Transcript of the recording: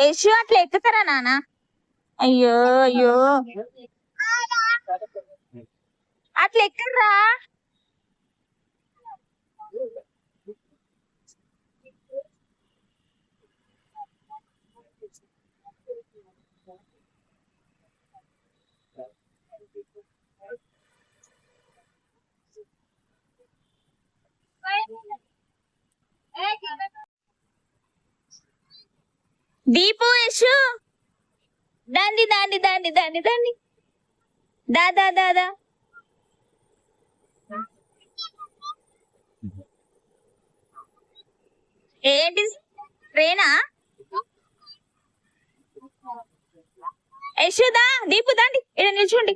యశు అట్లా ఎక్కుతారా నాన్న అయ్యో అయ్యో. అట్లా ఎక్కర్రా దీపు యశు దాండి దాండి దాండి దాండి దాండి దాదా దాదా ఏంటి? ట్రైనా యశోదా దీపు దాండి ఇక్కడ నిల్చోండి.